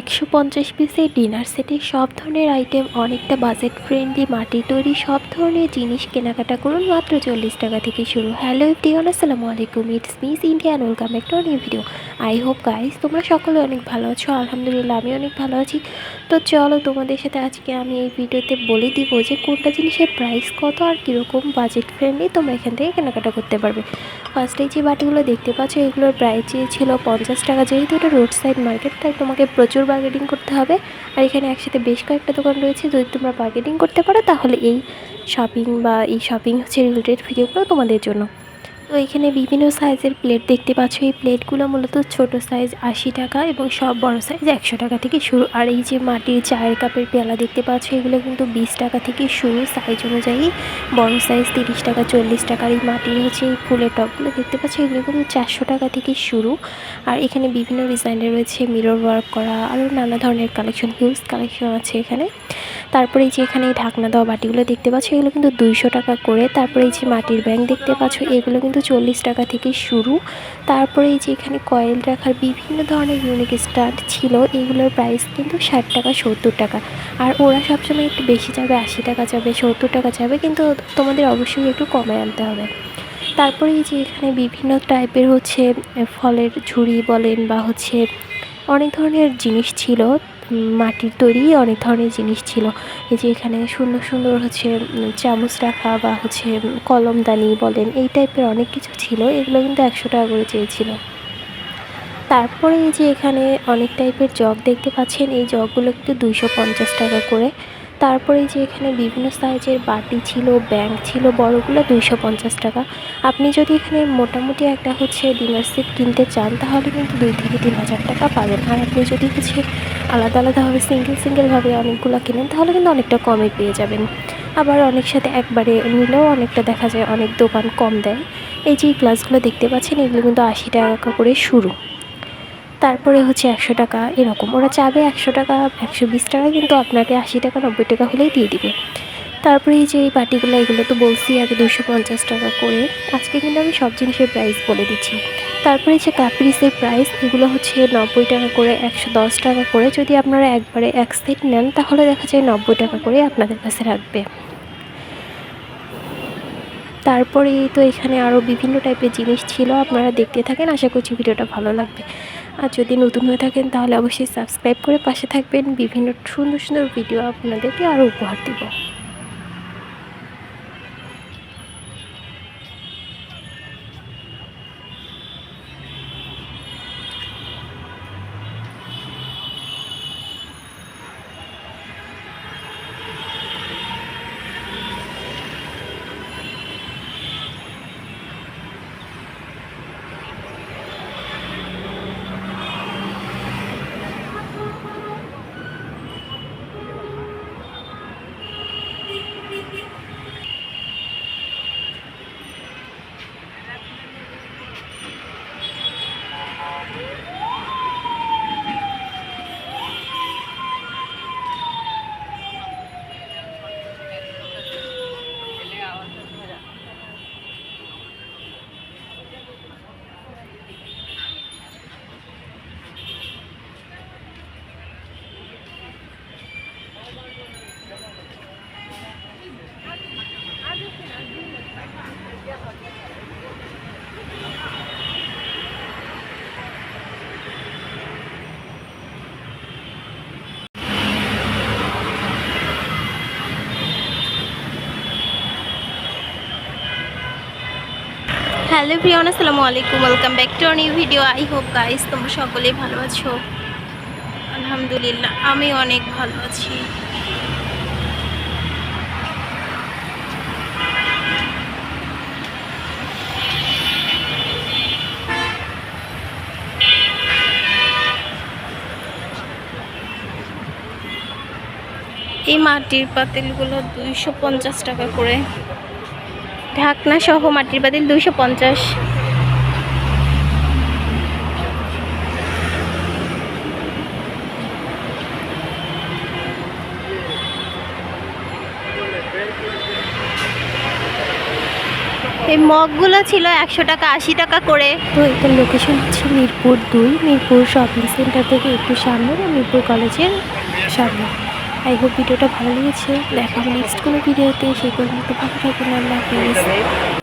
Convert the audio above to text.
একশো পঞ্চাশ পিসের ডিনার সেটে সব ধরনের আইটেম, অনেকটা বাজেট ফ্রেন্ডলি, মাটি তৈরি, সব ধরনের জিনিস কেনাকাটা করুন মাত্র চল্লিশ টাকা থেকে শুরু। হ্যালো এভরিওয়ান, আসসালামু আলাইকুম। It's miss Indian welcome back to new video I hope guys তোমরা সকলে অনেক ভালো আছো। আলহামদুলিল্লাহ, আমি অনেক ভালো আছি। তো চলো, তোমাদের সাথে আজকে আমি এই ভিডিওতে বলে দিব যে কোনটা জিনিসের প্রাইস কত আর কীরকম বাজেট ফ্রেন্ডলি তোমরা এখান থেকে কেনাকাটা করতে পারবে। ফার্স্টে যে বাটিগুলো দেখতে পাচ্ছ, এগুলোর প্রাইস ছিল পঞ্চাশ টাকা। যেহেতু এটা রোড সাইড মার্কেট তাই তোমাকে প্রচুর বার্গেটিং করতে হবে। আর এখানে একসাথে বেশ কয়েকটা দোকান রয়েছে। যদি তোমরা বার্গেটিং করতে পারো, তাহলে এই শপিং বা এই শপিং হচ্ছে রিলেটেড ভিডিওগুলো তোমাদের জন্য। তো এখানে বিভিন্ন সাইজের প্লেট দেখতে পাচ্ছ। এই প্লেটগুলো মূলত ছোট সাইজ আশি টাকা এবং সব বড় সাইজ একশো টাকা থেকে শুরু। আর এই যে মাটির চায়ের কাপের পেয়ালা দেখতে পাচ্ছ, এগুলো কিন্তু বিশ টাকা থেকে শুরু। সাইজ অনুযায়ী বড় সাইজ তিরিশ টাকা, চল্লিশ টাকার এই মাটির হচ্ছে এই ফুলের টপগুলো দেখতে পাচ্ছ, এগুলো কিন্তু চারশো টাকা থেকে শুরু। আর এখানে বিভিন্ন ডিজাইনের রয়েছে মিরর ওয়ার্ক করা, আরও নানা ধরনের কালেকশন, হিউজ কালেকশন আছে এখানে। তারপরে যে এখানে এই ঢাকনা দেওয়া বাটিগুলো দেখতে পাচ্ছ, এগুলো কিন্তু দুইশো টাকা করে। তারপরে এই যে মাটির ব্যাংক দেখতে পাচ্ছ, এগুলো কিন্তু চল্লিশ টাকা থেকে শুরু। তারপরে এই যে এখানে কয়েল রাখার বিভিন্ন ধরনের ইউনিক স্টার্ট ছিল, এগুলোর প্রাইস কিন্তু ষাট টাকা, সত্তর টাকা। আর ওরা সবসময় একটু বেশি যাবে, আশি টাকা যাবে, সত্তর টাকা যাবে, কিন্তু তোমাদের অবশ্যই একটু কমে আনতে হবে। তারপরে এই যে এখানে বিভিন্ন টাইপের হচ্ছে ফলের ঝুড়ি বলেন বা হচ্ছে অনেক ধরনের জিনিস ছিল। মাটির তৈরি অনেক ধরনের জিনিস ছিল। এই যে এখানে সুন্দর সুন্দর হচ্ছে চামচ রাখা বা হচ্ছে কলমদানি বলেন, এই টাইপের অনেক কিছু ছিল। এগুলো কিন্তু একশো টাকা করে চেয়েছিল। তারপরে এই যে এখানে অনেক টাইপের জগ দেখতে পাচ্ছেন। এই জগগুলো কিন্তু দুইশো পঞ্চাশ টাকা করে। তারপরে যে এখানে বিভিন্ন সাইজের বাটি ছিল ব্যাংক ছিল, বড়গুলো দুইশো পঞ্চাশ টাকা। আপনি যদি এখানে মোটামুটি একটা হচ্ছে ডিনার সেট কিনতে চান, তাহলে কিন্তু দুই থেকে তিন হাজার টাকা পাবেন। আর আপনি যদি হচ্ছে আলাদা আলাদাভাবে সিঙ্গেল সিঙ্গেলভাবে অনেকগুলো কেনেন, তাহলে কিন্তু অনেকটা কমে পেয়ে যাবেন। আবার অনেক সাথে একবারে নিলেও অনেকটা দেখা যায়, অনেক দোকান কম দেয়। এই যে গ্লাসগুলো দেখতে পাচ্ছেন, এগুলো কিন্তু আশি টাকা করে শুরু। তারপরে হচ্ছে একশো টাকা এরকম। ওরা চাবে একশো টাকা, একশো বিশ টাকা, কিন্তু আপনাকে আশি টাকা, নব্বই টাকা হলেই দিয়ে দিবে। তারপরে এই যে এই বাটিগুলো, এগুলো তো বলছি আগে দুশো পঞ্চাশ টাকা করে। আজকে কিন্তু আমি সব জিনিসের প্রাইস বলে দিচ্ছি। তারপরে যে কাপ্রিসের প্রাইস এগুলো হচ্ছে নব্বই টাকা করে, একশো দশ টাকা করে। যদি আপনারা একবারে এক সেট নেন, তাহলে দেখা যায় নব্বই টাকা করে আপনাদের কাছে রাখবে। তারপরে তো এখানে আরও বিভিন্ন টাইপের জিনিস ছিল, আপনারা দেখতে থাকেন। আশা করছি ভিডিওটা ভালো লাগবে। আর যদি নতুন হয়ে থাকেন, তাহলে অবশ্যই সাবস্ক্রাইব করে পাশে থাকবেন। বিভিন্ন সুন্দর সুন্দর ভিডিও আপনাদেরকে আরও উপহার দেব। হ্যালো প্রিয়ন আসসালামু আলাইকুম। Welcome back to new video I hope guys তোমরা সকলেই ভালো আছো। আলহামদুলিল্লাহ, আমি অনেক ভালো আছি। এই মাটির পাতিলগুলো দুইশো পঞ্চাশ টাকা করে। ঢাকনা সহ মাটির পাতিল দুইশো পঞ্চাশ। এই মগগুলো ছিল একশো টাকা, আশি টাকা করে। তো এটার লোকেশন হচ্ছে মিরপুর দুই, মিরপুর শপিং সেন্টার থেকে একটু সামনে, মিরপুর কলেজের সামনে। আই হোপ ভিডিওটা ভালো লেগেছে। দেখা হবে নেক্সট কোনো ভিডিওতে। সেই পর্যন্ত ভালো থাকুন, আল্লাহ হাফিজ।